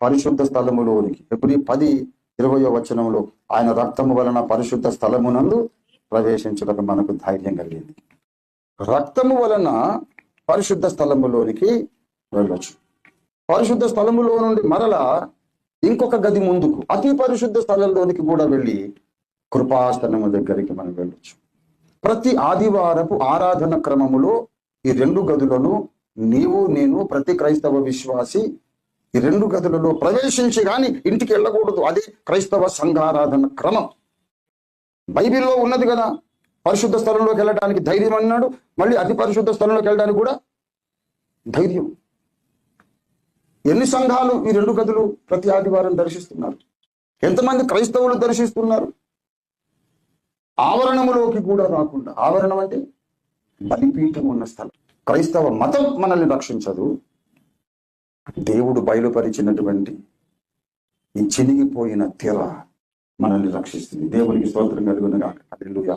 పరిశుద్ధ స్థలములోనికి. ఎప్పుడు పది ఇరవయో వచనంలో ఆయన రక్తము వలన పరిశుద్ధ స్థలమునందు ప్రవేశించడం మనకు ధైర్యం కలిగింది. రక్తము వలన పరిశుద్ధ స్థలములోనికి వెళ్ళొచ్చు. పరిశుద్ధ స్థలములో నుండి మరలా ఇంకొక గది ముందుకు అతి పరిశుద్ధ స్థలంలోనికి కూడా వెళ్ళి కృపాసనము దగ్గరికి మనం వెళ్ళొచ్చు. ప్రతి ఆదివారపు ఆరాధన క్రమములో ఈ రెండు గదులను నీవు నేను ప్రతి క్రైస్తవ విశ్వాసి ఈ రెండు గదులలో ప్రవేశించి కానీ ఇంటికి వెళ్ళకూడదు. అది క్రైస్తవ సంఘారాధన క్రమం. బైబిల్లో ఉన్నది కదా పరిశుద్ధ స్థలంలోకి వెళ్ళడానికి ధైర్యం అన్నాడు మళ్ళీ అతి పరిశుద్ధ స్థలంలోకి వెళ్ళడానికి కూడా ధైర్యం. ఎన్ని సంఘాలు ఈ రెండు గదులు ప్రతి ఆదివారం దర్శిస్తున్నారు? ఎంతమంది క్రైస్తవులు దర్శిస్తున్నారు? ఆవరణములోకి కూడా రాకుండా. ఆవరణం అంటే బలిపీఠం ఉన్న స్థలం. క్రైస్తవ మతం మనల్ని రక్షించదు. దేవుడు బయలుపరిచినటువంటి ఈ చినిగిపోయిన తెర మనల్ని రక్షిస్తుంది. దేవునికి స్తోత్రం కలుగునగా హల్లెలూయా.